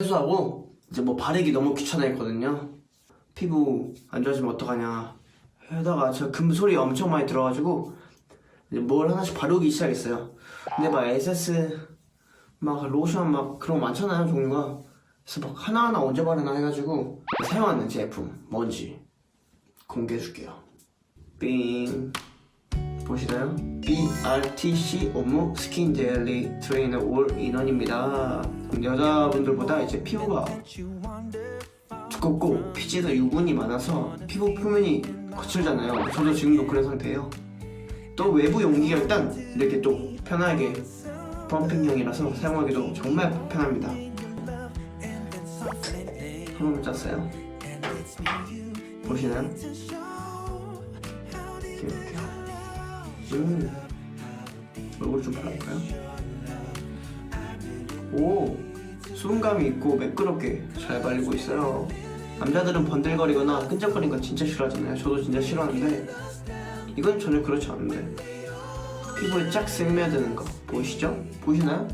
세수하고 이제 뭐 바르기 너무 귀찮아했거든요. 피부 안 좋아지면 어떡하냐 하다가 제가 금소리 엄청 많이 들어가지고 이제 뭘 하나씩 바르기 시작했어요. 근데 막 에세스 막 로션 막 그런 거 많잖아요 종류가. 그래서 막 하나하나 언제 바르나 해가지고 사용하는 제품 뭔지 공개해줄게요. 삥 보시나요? BRTC 오무 스킨 데일리 트레이너 올 인원입니다. 여자분들보다 이제 피부가 두껍고 피지도 유분이 많아서 피부 표면이 거칠잖아요. 저도 지금도 그런 상태예요. 또 외부 용기가 일단 이렇게 또 편하게 펌핑형이라서 사용하기도 정말 편합니다. 한번 짰어요. 보시나요? 이렇게. 음. 얼굴 좀 발라볼까요? 오, 수분감이 있고 매끄럽게 잘 발리고 있어요. 남자들은 번들거리거나 끈적거리는 건 진짜 싫어하잖아요. 저도 진짜 싫어하는데 이건 전혀 그렇지 않은데 피부에 쫙 스며드는 거 보이시죠? 보이시나요?